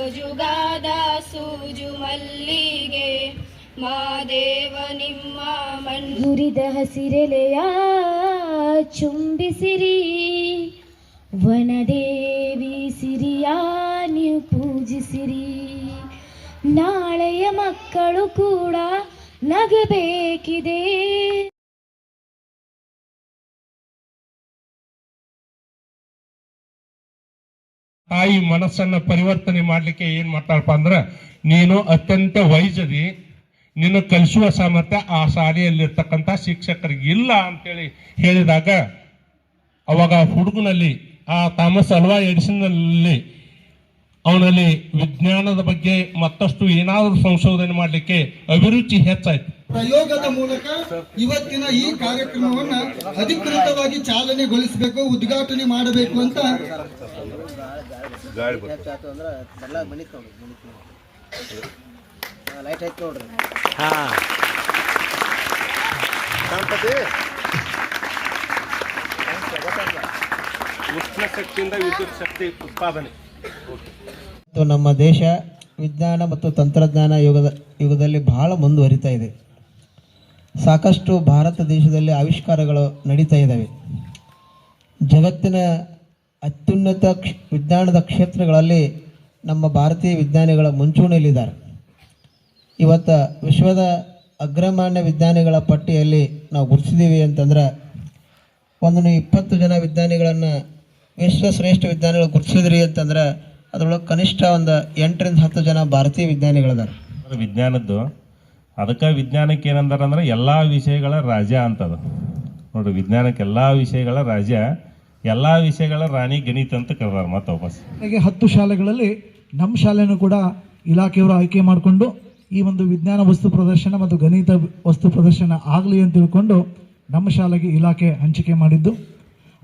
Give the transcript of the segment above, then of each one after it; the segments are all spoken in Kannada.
ಸೋಜುಗಾದ ಸೂಜು ಮಲ್ಲಿಗೆ ಮಾದೇವ ನಿಮ್ಮ ಮಂಜುರಿದ ಹಸಿರೆಲೆಯ ಚುಂಬಿಸಿರಿ. ವನದೇವಿ ಸಿರಿಯ ನೀವು ಪೂಜಿಸಿರಿ. ನಾಳೆಯ ಮಕ್ಕಳು ಕೂಡ ನಗಬೇಕಿದೆ. ತಾಯಿ ಮನಸ್ಸನ್ನ ಪರಿವರ್ತನೆ ಮಾಡ್ಲಿಕ್ಕೆ ಏನ್ ಮಾಡ್ತಾಳಪ್ಪ ಅಂದ್ರ, ನೀನು ಅತ್ಯಂತ ವೈಜದಿ ನಿನ್ನ ಕಲಿಸುವ ಸಾಮರ್ಥ್ಯ ಆ ಶಾಲೆಯಲ್ಲಿರ್ತಕ್ಕಂಥ ಶಿಕ್ಷಕರಿಗೆ ಇಲ್ಲ ಅಂತೇಳಿ ಹೇಳಿದಾಗ, ಅವಾಗ ಹುಡುಗನಲ್ಲಿ, ಆ ಥಾಮಸ್ ಅಲ್ವಾ ಎಡಿಸನ್ನಲ್ಲಿ, ಅವನಲ್ಲಿ ವಿಜ್ಞಾನದ ಬಗ್ಗೆ ಮತ್ತಷ್ಟು ಏನಾದರೂ ಸಂಶೋಧನೆ ಮಾಡಲಿಕ್ಕೆ ಅಭಿರುಚಿ ಹೆಚ್ಚಾಯ್ತು. ಪ್ರಯೋಗದ ಮೂಲಕ ಇವತ್ತಿನ ಈ ಕಾರ್ಯಕ್ರಮವನ್ನ ಅಧಿಕೃತವಾಗಿ ಚಾಲನೆಗೊಳಿಸಬೇಕು, ಉದ್ಘಾಟನೆ ಮಾಡಬೇಕು ಅಂತ ಲೈಟ್ ಆಯ್ತು ನೋಡ್ರಿ. ಉಷ್ಣ ಶಕ್ತಿಯಿಂದ ವಿದ್ಯುತ್ ಶಕ್ತಿ ಉತ್ಪಾದನೆ. ಮತ್ತು ನಮ್ಮ ದೇಶ ವಿಜ್ಞಾನ ಮತ್ತು ತಂತ್ರಜ್ಞಾನ ಯುಗದ ಯುಗದಲ್ಲಿ ಬಹಳ ಮುಂದುವರಿತಾ ಇದೆ. ಸಾಕಷ್ಟು ಭಾರತ ದೇಶದಲ್ಲಿ ಆವಿಷ್ಕಾರಗಳು ನಡೀತಾ ಇದ್ದಾವೆ. ಜಗತ್ತಿನ ಅತ್ಯುನ್ನತ ವಿಜ್ಞಾನದ ಕ್ಷೇತ್ರಗಳಲ್ಲಿ ನಮ್ಮ ಭಾರತೀಯ ವಿಜ್ಞಾನಿಗಳ ಮುಂಚೂಣಿಯಲ್ಲಿದ್ದಾರೆ. ಇವತ್ತು ವಿಶ್ವದ ಅಗ್ರಮಾನ್ಯ ವಿಜ್ಞಾನಿಗಳ ಪಟ್ಟಿಯಲ್ಲಿ ನಾವು ಗುರುತಿಸಿದ್ದೀವಿ ಅಂತಂದ್ರೆ ಒಂದು ಇಪ್ಪತ್ತು ಜನ ವಿಜ್ಞಾನಿಗಳನ್ನು ವಿಶ್ವಶ್ರೇಷ್ಠ ವಿಜ್ಞಾನಿಗಳು ಗುರುತಿಸಿದ್ರಿ ಅಂತಂದ್ರೆ, ಅದರೊಳಗೆ ಕನಿಷ್ಠ ಒಂದು ಎಂಟರಿಂದ ಹತ್ತು ಜನ ಭಾರತೀಯ ವಿಜ್ಞಾನಿಗಳಿದ್ದಾರೆ. ವಿಜ್ಞಾನದ್ದು, ಅದಕ್ಕೆ ವಿಜ್ಞಾನಕ್ಕೆ ಏನಂದಾರಂದ್ರೆ ಎಲ್ಲ ವಿಷಯಗಳ ರಾಜ ಅಂತದು. ನೋಡಿ ವಿಜ್ಞಾನಕ್ಕೆ ಎಲ್ಲ ವಿಷಯಗಳ ರಾಜ ಎಲ್ಲ ವಿಷಯಗಳ ರಾಣಿ ಗಣಿತ ಅಂತ ಕರೆದಾರ ಮತ್ತೆ ವಾಪಸ್. ಹಾಗೆ ಹತ್ತು ಶಾಲೆಗಳಲ್ಲಿ ನಮ್ಮ ಶಾಲೆನೂ ಕೂಡ ಇಲಾಖೆಯವರು ಆಯ್ಕೆ ಮಾಡಿಕೊಂಡು ಈ ಒಂದು ವಿಜ್ಞಾನ ವಸ್ತು ಪ್ರದರ್ಶನ ಮತ್ತು ಗಣಿತ ವಸ್ತು ಪ್ರದರ್ಶನ ಆಗಲಿ ಅಂತ ತಿಳ್ಕೊಂಡು ನಮ್ಮ ಶಾಲೆಗೆ ಇಲಾಖೆ ಹಂಚಿಕೆ ಮಾಡಿದ್ದು.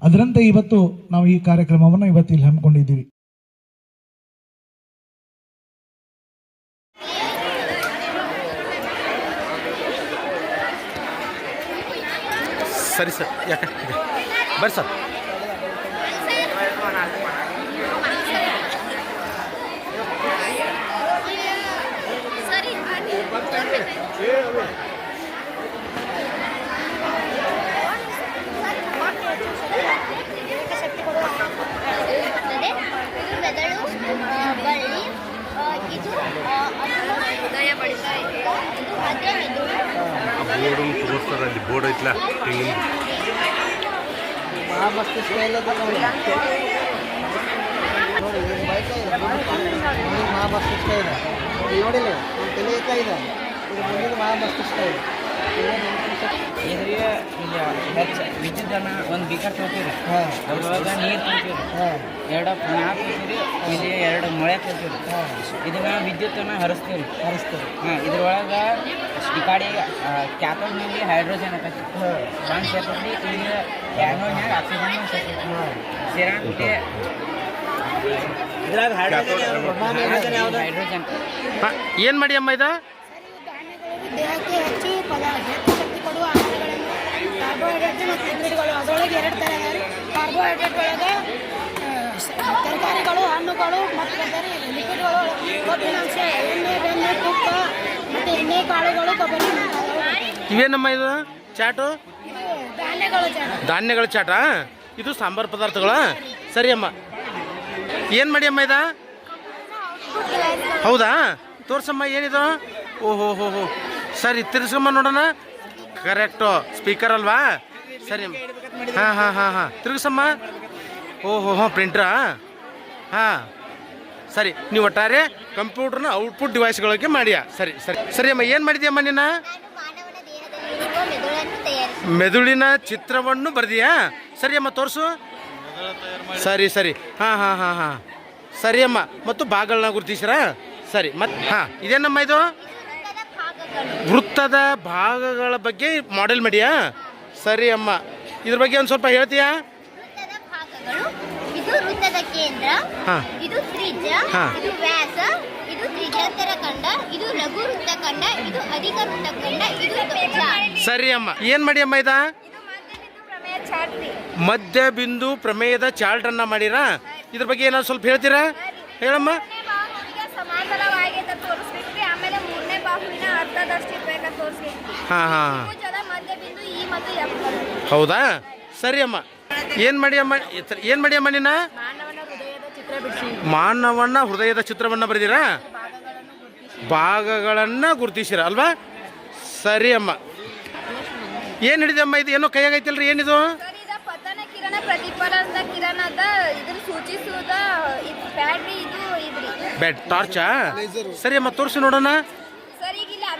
ಅದರಂತೆ ಇವತ್ತು ನಾವು ಈ ಕಾರ್ಯಕ್ರಮವನ್ನು ಇವತ್ತು ಇಲ್ಲಿ ಹಮ್ಮಿಕೊಂಡಿದ್ದೀವಿ. ಸರಿ ಸರ್ ಯಾಕೆ? ಬರ್ರಿ ಸರ್ ಬರ್ತದೆ ಇದು ಮೆದುಳು ಆ, ಬಳ್ಳಿ ಆ, ಇದು ಆ, ಅದನ್ನು ದಯಪಡಿಸ್ತಾ ಇದೆ. ಇದು ಮಧ್ಯ ಮೆದುಳು ಬೋರ್ಡ್ ತೋರಿಸ್ತಾರ ಅಲ್ಲಿ ಬೋರ್ಡ್ ಐತ್ಲಾ ತೆಂಗಿನ ಭಾಳ ಮಸ್ತ್ ಸ್ಟೈಲ್ ಅದ ನೋಡಿ ನೋಡಿ ಇದು ಬೈಕ್ ಇದೆ ಮುಂದಿನ ಮಹಾ ಮಸ್ತ್ ಸ್ಟೈಲ್ ಇಲ್ಲಿ ನೋಡಿಲ್ಲ ನಮ್ಮ ತಲೆ ಐತ ಇದೆ ಮಹಾ ಮಸ್ತ್ ಸ್ಟೈಲ್ ಇದ್ರಿಗೆ ಇಲ್ಲಿ ಹೆಚ್ಚು ವಿದ್ಯುತ್ತನ್ನ ಒಂದು ಬೀಕರ್ ತೊಗೊತೀರಿ ಅದ್ರೊಳಗೆ ನೀರು ತೊಗೊತೀರಿ ಎರಡು ನಾಲ್ಕು ತೊಗೊತೀರಿ ಇಲ್ಲಿ ಎರಡು ಮೊಳೆ ತೊಗೊತೀರಿ ಇದನ್ನ ವಿದ್ಯುತ್ತನ್ನ ಹರಿಸ್ತೀವಿ ಹರಿಸ್ತೀವಿ ಹಾಂ ಇದ್ರೊಳಗೆ ಈ ಕಡೆ ಕ್ಯಾಥೋಡ್ನಲ್ಲಿ ಹೈಡ್ರೋಜನ್ ಆಕತಿ ಒಂದು ಸೇರ್ತೈತಿ ಇಲ್ಲಿ ಆ್ಯನೋಡ್ನ್ಯಾಗ ಆಕ್ಸಿಜನ್ ಸೇರ್ತೈತಿ ಸೇರಾಕ್ಬಿಟ್ಟು ಇದ್ರಾಗ ಹೈಡ್ರೋಜನ್ ಹೈಡ್ರೋಜನ್ ಏನು ಮಾಡಿ ಅಮ್ಮ ಇದು? ದೇಹಕ್ಕೆ ಹೆಚ್ಚು ಪದ ಹೆಚ್ಚು ಶಕ್ತಿ ಕೊಡುವ ಆಹಾರಗಳನ್ನು ಕಾರ್ಬೋಹೈಡ್ರೇಟ್ ಮತ್ತು ಲಿಕ್ವಿಡ್ಗಳು ಅದರೊಳಗೆ ಎರಡು ಥರ ಇದೆ ಕಾರ್ಬೋಹೈಡ್ರೇಟ್ ಒಳಗೆ ತರಕಾರಿಗಳು ಹಣ್ಣುಗಳು ಮತ್ತು ಬೇರೆ ಲಿಕ್ವಿಡ್ಗಳು ಕೊಬ್ಬಿನಾಂಶ ಎಣ್ಣೆ ಬೆಣ್ಣೆ ತುಪ್ಪ ಮತ್ತು ಎಣ್ಣೆ ಕಾಳುಗಳು ಕೊಬ್ಬರಿ. ಇವೇನಮ್ಮ ಇದು ಚಾಟು? ಧಾನ್ಯಗಳು ಜಾಣ ಧಾನ್ಯಗಳ ಚಾಟ ಇದು ಸಾಂಬಾರು ಪದಾರ್ಥಗಳ? ಸರಿ ಅಮ್ಮ. ಏನು ಮಾಡಿ ಅಮ್ಮ ಇದ? ಹೌದಾ? ತೋರ್ಸಮ್ಮ ಏನಿದು? ಓಹೋ ಹೋ ಹೋ ಸರಿ, ತಿರ್ಸ್ಕೊಂಬ ನೋಡೋಣ. ಕರೆಕ್ಟು ಸ್ಪೀಕರ್ ಅಲ್ವಾ? ಸರಿ. ಹಾಂ ಹಾಂ ಹಾಂ ಹಾಂ. ತಿರ್ಗಿಸಮ್ಮ. ಓಹೋ, ಹಾಂ ಪ್ರಿಂಟ್ರಾ ಹಾಂ. ಸರಿ, ನೀವು ಒಟ್ಟಾರೆ ಕಂಪ್ಯೂಟರ್ನ ಔಟ್ಪುಟ್ ಡಿವೈಸ್ಗಳಿಗೆ ಮಾಡಿಯಾ? ಸರಿ ಸರಿ. ಸರಿ, ಅಮ್ಮ, ಏನು ಮಾಡಿದ್ಯಮ್ಮ ನೀನು? ನಾನು ಮಾನವನ ದೇಹದಲ್ಲಿರುವ ಮೆದುಳಿನ ಚಿತ್ರವನ್ನು ಬರೆದಿಯಾ? ಸರಿ, ಅಮ್ಮ, ತೋರಿಸು. ಸರಿ ಸರಿ. ಹಾಂ ಹಾಂ ಹಾಂ ಹಾಂ. ಸರಿ, ಅಮ್ಮ. ಮತ್ತು ಭಾಗಗಳನ್ನ ಗುರುತಿಸಿರಾ? ಸರಿ ಮತ್ತೆ ಹಾಂ, ಇದೇನಮ್ಮ ಇದು? ವೃತ್ತದ ಭಾಗಗಳ ಬಗ್ಗೆ ಮಾಡೆಲ್ ಮಾಡಿಯಾ? ಸರಿ ಅಮ್ಮ. ಇದ್ರ ಬಗ್ಗೆ ಒಂದು ಸ್ವಲ್ಪ ಹೇಳ್ತೀಯಾ? ಇದು ವೃತ್ತದ ಕೇಂದ್ರ ಇದು ತ್ರಿಜ್ಯ ಇದು ವ್ಯಾಸ ಇದು ತ್ರಿಜ್ಯಾಂತರ ಖಂಡ ಇದು ಲಘು ವೃತ್ತಖಂಡ ಇದು ಅಧಿಕ ವೃತ್ತಖಂಡ ಇದು ದೊಡ್ಡ. ಸರಿ ಅಮ್ಮ. ಏನು ಮಾಡಿ ಅಮ್ಮ ಇದ? ಮಧ್ಯ ಬಿಂದು ಪ್ರಮೇಯದ ಚಾರ್ಟನ್ನು ಮಾಡಿರಾ? ಇದ್ರ ಬಗ್ಗೆ ಏನಾದ್ರು ಸ್ವಲ್ಪ ಹೇಳ್ತೀರಾ? ಹೇಳಮ್ಮ. ಹಾಂ ಹಾಂ. ಹೌದಾ? ಸರಿ ಅಮ್ಮ. ಏನು ಮಾಡಿ ಅಮ್ಮ? ಏನು ಮಾಡಿ ಅಮ್ಮ ನಿನ್ನ ಮಾನವನ ಹೃದಯದ ಚಿತ್ರವನ್ನು ಬರೆದಿರಾ? ಭಾಗಗಳನ್ನು ಗುರುತಿಸಿರ, ಅಲ್ವಾ? ಸರಿ ಅಮ್ಮ. ಏನು ಹಿಡಿದೆ ಅಮ್ಮ ಇದು? ಏನೋ ಕೈಯಾಗೈತಿಲ್ರಿ, ಏನಿದು? ಬ್ಯಾಟ್ ಟಾರ್ಚಾ ಸರಿ ಅಮ್ಮ, ತೋರಿಸಿ ನೋಡೋಣ.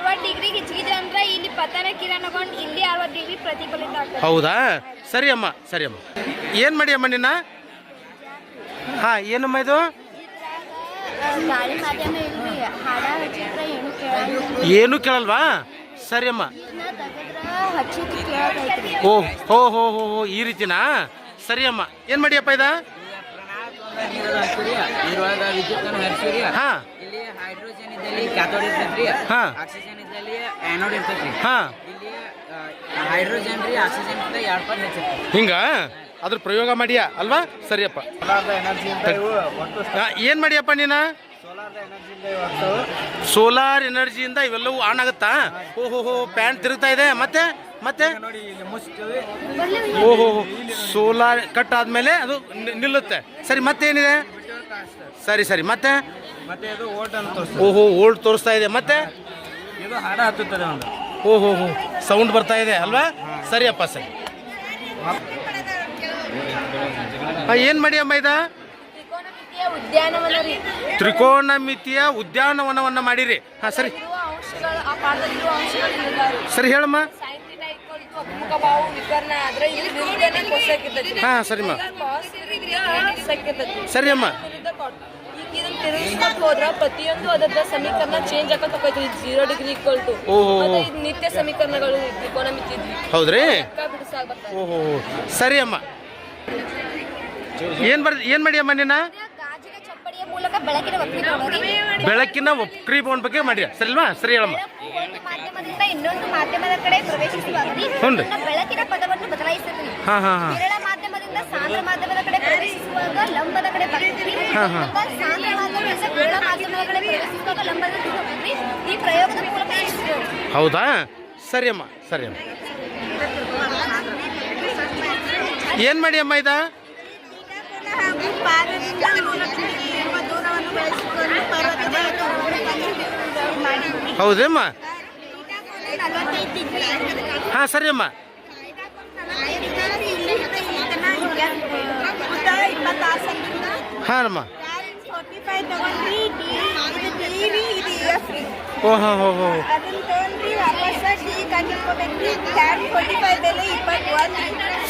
ಅರವತ್ತು ಡಿಗ್ರಿ ಅಂದ್ರೆ ಇಲ್ಲಿ ಪತನ ಕಿರಣಗೊಂಡು ಇಲ್ಲಿ ಅರವತ್ತು ಡಿಗ್ರಿ ಪ್ರತಿಫಲಿತ ಆಗ್ತದೆ. ಹೌದಾ? ಸರಿ ಅಮ್ಮ ಸರಿ ಅಮ್ಮ. ಏನು ಮಾಡಿ ಅಮ್ಮ ನಿನ್ನ? ಹಾಂ ಏನಮ್ಮ ಇದು? ಗಾಳಿ ಮಾಧ್ಯಮ ಇಲ್ರಿ ಹಾಡ ಹಚ್ಚಿದ್ರ ಏನು ಏನು ಕೇಳಲ್ವಾ? ಸರಿ ಅಮ್ಮ. ಇದನ್ನ ತೆಗೆದ್ರ ಹಚ್ಚಿದ್ ಕೇಳತೈತ್ರಿ ಓ ಹೋ ಹೋ ಹೋ ಹೋ ಈ ರೀತಿನಾ? ಸರಿ ಅಮ್ಮ. ಏನು ಮಾಡಿಯಪ್ಪ ಇದ? ಹಾ. ಹೈಡ್ರೋಜನ್ ಇದ್ದಲ್ಲಿ ಕ್ಯಾಥೋಡ್ ಇರ್ತೈತ್ರಿ ಹಾ. ಆಕ್ಸಿಜನ್ ಇದ್ದಲ್ಲಿ ಆನೋಡ್ ಇರ್ತೈತ್ರಿ. ಹಾಂ. ಇಲ್ಲಿ ಹೈಡ್ರೋಜನ್ ರೀ ಆಕ್ಸಿಜನ್ ಕಿಂತ ಎರಡು ಪಟ್ಟು ಹೆಚ್ಚಿರ್ತೈತಿ ಹಿಂಗ? ಅದ್ರ ಪ್ರಯೋಗ ಮಾಡಿಯಾ? ಅಲ್ವಾ? ಸರಿಯಪ್ಪ. ಏನು ಮಾಡಿಯಪ್ಪ ನೀನು? ಸೋಲಾರ್ ಎನರ್ಜಿಯಿಂದ ಇವೆಲ್ಲವೂ ಆನ್ ಆಗುತ್ತಾ? ಓಹೋ ಹೋ ಪ್ಯಾನ್ ತಿರುಗ್ತಾ ಇದೆ. ಮತ್ತೆ? ಮತ್ತೆ? ಓಹೋ ಸೋಲಾರ್ ಕಟ್ ಆದ್ಮೇಲೆ ಅದು ನಿ- ನಿಲ್ಲುತ್ತೆ. ಸರಿ ಮತ್ತೇನಿದೆ? ಸರಿ ಸರಿ ಮತ್ತೆ? ಮತ್ತೆ ಇದು ಓಟ್ ಅಂತ ಓಹೋ ಓಲ್ಡ್ ತೋರಿಸ್ತಾ ಇದೆ. ಮತ್ತೆ? ಇದು ಹಾಡ ಹತ್ತುತ್ತದೆ ಒಂದು. ಓಹೋ ಹೋ ಸೌಂಡ್ ಬರ್ತಾ ಇದೆ ಅಲ್ವಾ? ಸರಿಯಪ್ಪ ಸರಿ. ಏನು ಮಾಡಿ ಅಮ್ಮ ಇದ? ತ್ರಿಕೋನಮಿತಿಯ ಉದ್ಯಾನವನವನ್ನ ಮಾಡಿರಿ. ಹಾ ಸರಿ. ಸರಿ ಹೇಳಮ್ಮ. ಹಾಂ ಸರಿಮ್ಮ. ಸರಿ ಅಮ್ಮ ಇದನ್ನ ತಿರುಗಿಸ್ಕೊತ ಹೋದ್ರ ಪ್ರತಿಯೊಂದು ಅದರ ಸಮೀಕರಣ ಚೇಂಜ್ ಹೋಗೈತ್ರಿ ಜೀರೋ ಡಿಗ್ರಿ ಈಕ್ವಲ್ ಟು ಓಹೋ. ಮತ್ತೆ ಇದು ನಿತ್ಯ ಸಮೀಕರಣಗಳು ಹೌದ್ರಿ? ಲೆಕ್ಕ ಓಹೋ. ಸರಿ ಅಮ್ಮ. ಏನು ಬರ್ ಏನು ಮಾಡಿ ಅಮ್ಮ ನಿನ್ನ ಗಾಜಿನ ಚಪ್ಪಡಿಯ ಮೂಲಕ ಬೆಳಕಿನ ವಕ್ರೀಭವನ ಬೆಳಕಿನ ಬಗ್ಗೆ ಮಾಡಿ. ಸರಿಲ್ವಾ ಸರಿ ಹೇಳಮ್ಮ. ಒಂದು ಮಾಧ್ಯಮದಿಂದ ಇನ್ನೊಂದು ಮಾಧ್ಯಮದ ಕಡೆ ಪ್ರವೇಶಿಸುವಾಗ ಬೆಳಕಿನ ಪದವನ್ನು ಬದಲಾಯಿಸುತ್ತೀವಿ ಹಾ ಹಾ ಹಾ. ವಿರಳ ಮಾಧ್ಯಮದಿಂದ ಸಾಂದ್ರ ಮಾಧ್ಯಮದ ಕಡೆ ಪ್ರವೇಶಿಸುವಾಗ ಲಂಬದ ಕಡೆ ಬರ್ತೀವಿ. ಹಾ, ಹಾ. ಮತ್ತು ಸಾಂದ್ರ ಮಾಧ್ಯಮದಿಂದ ವಿರಳ ಮಾಧ್ಯಮದ ಕಡೆ ಪ್ರವೇಶಿಸುವಾಗ ಲಂಬದ ಕಡೆ ಹೋಗ್ತೀವಿ ಈ ಪ್ರಯೋಗದ ಮೂಲಕ ಎಷ್ಟು ಹೌದಾ? ಸರಿ ಅಮ್ಮ ಸರಿ ಅಮ್ಮ. ಏನ್ ಮಾಡಿ ಅಮ್ಮ ಇದ? ಹೌದಮ್ಮ? ಹಾ ಸರಿ ಅಮ್ಮ. ಹಾ ಓ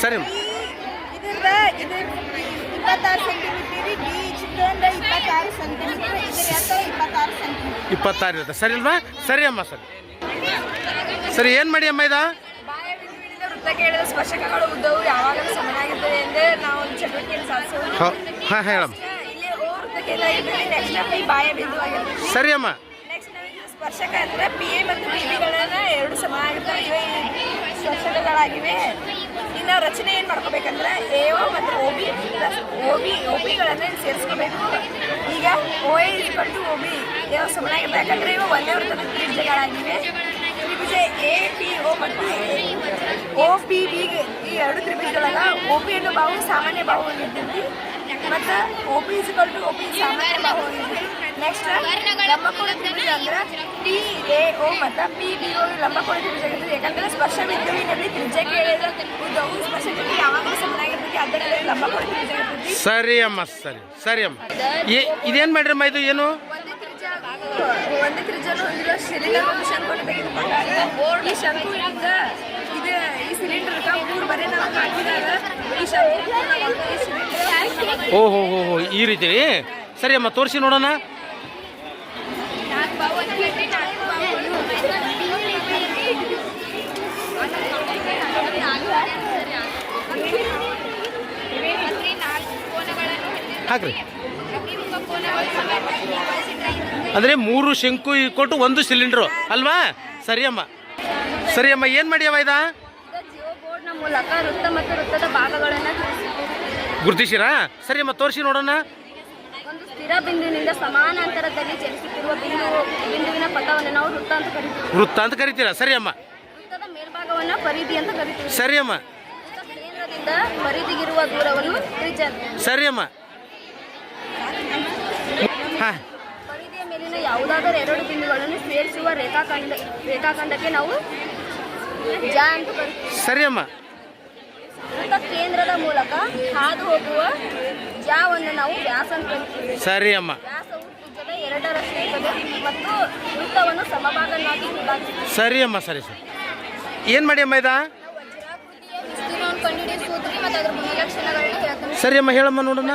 ಸರಿ ಇಪ್ಪತ್ತಾರು ಇರುತ್ತೆ ಸರಿ ಅಲ್ವಾ ಸರಿ ಅಮ್ಮ ಸರಿ ಸರಿ ಏನು ಮಾಡಿ ಅಮ್ಮ ಇದ ಬಾಯ ಕೇಳಿದ ಸ್ಪರ್ಶಕಗಳು ಉದ್ದವು ಯಾವಾಗಲೂ ಸಮನಾಗಿರ್ತದೆ ಎಂದೇ ನಾವು ಒಂದು ಚಟುವಟಿಕೆಯನ್ನು ಸಾಧಿಸಬಹುದು ಹೌ ಹೇಳಮ್ಮ. ಇಲ್ಲಿ ನೆಕ್ಸ್ಟ್ ಪಿ ಬಾಯ ಬಿಂದು ಆಗಿರ್ತದೆ ಸರಿ ಅಮ್ಮ. ನೆಕ್ಸ್ಟ್ ಸ್ಪರ್ಶಕ ಅಂದ್ರೆ ಪಿ ಎ ಮತ್ತು ಪಿ ಬಿಗಳನ್ನ ಎರಡು ಸಮಾನಾಗಿರ್ತವೆ ಇವೆ ಸ್ಪರ್ಶಕಗಳಾಗಿವೆ. ಇನ್ನು ರಚನೆ ಏನು ಮಾಡ್ಕೋಬೇಕಂದ್ರೆ ಎ ಒ ಮತ್ತು O B O B O ಬಿಗಳನ್ನು ಸೇರಿಸ್ಕೋಬೇಕು. ಈಗ O A equal to O B ಯಾವ ಸಮನಾಗಿರ್ತವೆ ಯಾಕಂದ್ರೆ ಇವು ಒಂದೇ ವೃತ್ತದ ತ್ರಿಭುಜಗಳಾಗಿವೆ ಎ ಪಿ ಒ ಮತ್ತು ಓ ಪಿ ಬಿ ಈ ಎರಡು ತ್ರಿಭುಜದೊಳಗ ಒ ಪಿ ಅನ್ನೋ ಬಾವು ಸಾಮಾನ್ಯ ಬಾವು ಆಗಿರ್ತೈತಿ ಪಿ ಪಿ ಸಾಮಾನ್ಯ ಬಾವು ನೆಕ್ಸ್ಟ್ ಲಂಬಕೋಣ ಅಂದ್ರೆ ಎ ಮತ್ತು ಪಿ ಬಿ ಲಂಬಕೋಣ ಆಗಿರ್ತದೆ. ಯಾಕಂದ್ರೆ ಸ್ಪರ್ಶ ಉದ್ದವು ಸ್ಪರ್ಶ ಯಾವಾಗಲೂ ಅದರಲ್ಲಿ ಲಂಬಕೋಣ ಸರಿ ಅಮ್ಮ, ಸರಿ ಸರಿ ಅಮ್ಮ. ಇದೇನು ಮಾಡ್ರಮ್ಮ ಇದು, ಏನು? ಸಿಲಿಂಡರ್ ಶಂಕು ಶಂಕುವನ್ನು ಶಂಕು ಈ ಶಂಕುವಿನಿಂದ ಇದು, ಈ ಸಿಲಿಂಡರ್ ಮೂರು ಬರೀ ನಾವು ಹಾಕಿದಾಗ ಈ ಶಂಕು ಈ ಹೋ ಹೋ ಈ ರೀತಿ? ಸರಿ ಅಮ್ಮ, ತೋರಿಸಿ ನೋಡೋಣ. ನಾಲ್ಕು ಬಾವು ಅಂತ ಹೇಳ್ರಿ, ನಾಲ್ಕು ಬಾವು. ಇವೆ ಮತ್ತೆ ನಾಲ್ಕು ಕೋನಗಳನ್ನು ಹೊಂದಿರುವ ಹಾಕ್ರಿ ಪ್ರತಿಯೊಂದು ಕೋನಗಳು ಸಮವಾಗಿ ಅಂದರೆ ಮೂರು ಶಂಕು ಕೊಟ್ಟು ಒಂದು ಸಿಲಿಂಡ್ರು. ಅಲ್ವಾ? ಸರಿಯಮ್ಮ. ಸರಿಯಮ್ಮ ಏನು ಮಾಡ್ಯವ ಇದ? ಮೂಲಕ ವೃತ್ತ ಮತ್ತು ವೃತ್ತದ ಭಾಗಗಳನ್ನು ತಿಳಿಸಿದೆ ಗುರುತಿಸಿರಾ? ಸರಿಯಮ್ಮ ತೋರಿಸಿ ನೋಡೋಣ. ಒಂದು ಸ್ಥಿರ ಶಿರಬಿಂದುವಿನಿಂದ ಸಮಾನಾಂತರದಲ್ಲಿ ಚಲಿಸುತ್ತಿರುವ ಬಿಂದು ಬಿಂದುವಿನ ಪಥವನ್ನು ನಾವು ವೃತ್ತ ಅಂತ ಕರಿತೀವಿ. ವೃತ್ತ ಅಂತ ಕರಿತೀರಾ? ಸರಿಯಮ್ಮ. ವೃತ್ತದ ಮೇಲ್ಭಾಗವನ್ನು ಪರಿಧಿ ಅಂತ ಕರಿತೀವಿ. ಸರಿ ಅಮ್ಮ ವೃತ್ತ ಕೇಂದ್ರದಿಂದ ಪರಿಧಿಗಿರುವ ದೂರವನ್ನು ತ್ರಿಜ್ಯ ಅಂತ. ಸರಿ ಅಮ್ಮ ಹಾಂ. ಮೇಲಿನ ಯಾವುದಾದರೂ ಎರಡು ಬಿಂದುಗಳನ್ನು ಸೇರಿಸುವ ರೇಖಾಖಂಡ ರೇಖಾಖಂಡಕ್ಕೆ ನಾವು ಜ ಅಂತ ಸರಿ ಅಮ್ಮ ವೃತ್ತ ಕೇಂದ್ರದ ಮೂಲಕ ಹಾದು ಹೋಗುವ ಜಾವನ್ನು ನಾವು ವ್ಯಾಸ ಅಂತ ಕರಿತೀವಿ. ಸರಿ ಅಮ್ಮ ವ್ಯಾಸವು ತ್ರಿಜ್ಯದ ಎರಡರಷ್ಟು ಇರ್ತದೆ ಮತ್ತು ವೃತ್ತವನ್ನು ಸಮಭಾಗನಾಗಿ ವಿಭಾಗಿಸುತ್ತದೆ. ಸರಿ ಅಮ್ಮ ಸರಿ ಸರಿ. ಏನು ಮಾಡಿ ಅಮ್ಮ ಇದ ವಜ್ರಾಕೃತಿಯ ವಿಸ್ತೀರ್ಣವನ್ನು ಮತ್ತು ಅದರ ಗುಣಲಕ್ಷಣಗಳನ್ನು ಅಮ್ಮ ಹೇಳಮ್ಮ ನೋಡೋಣ.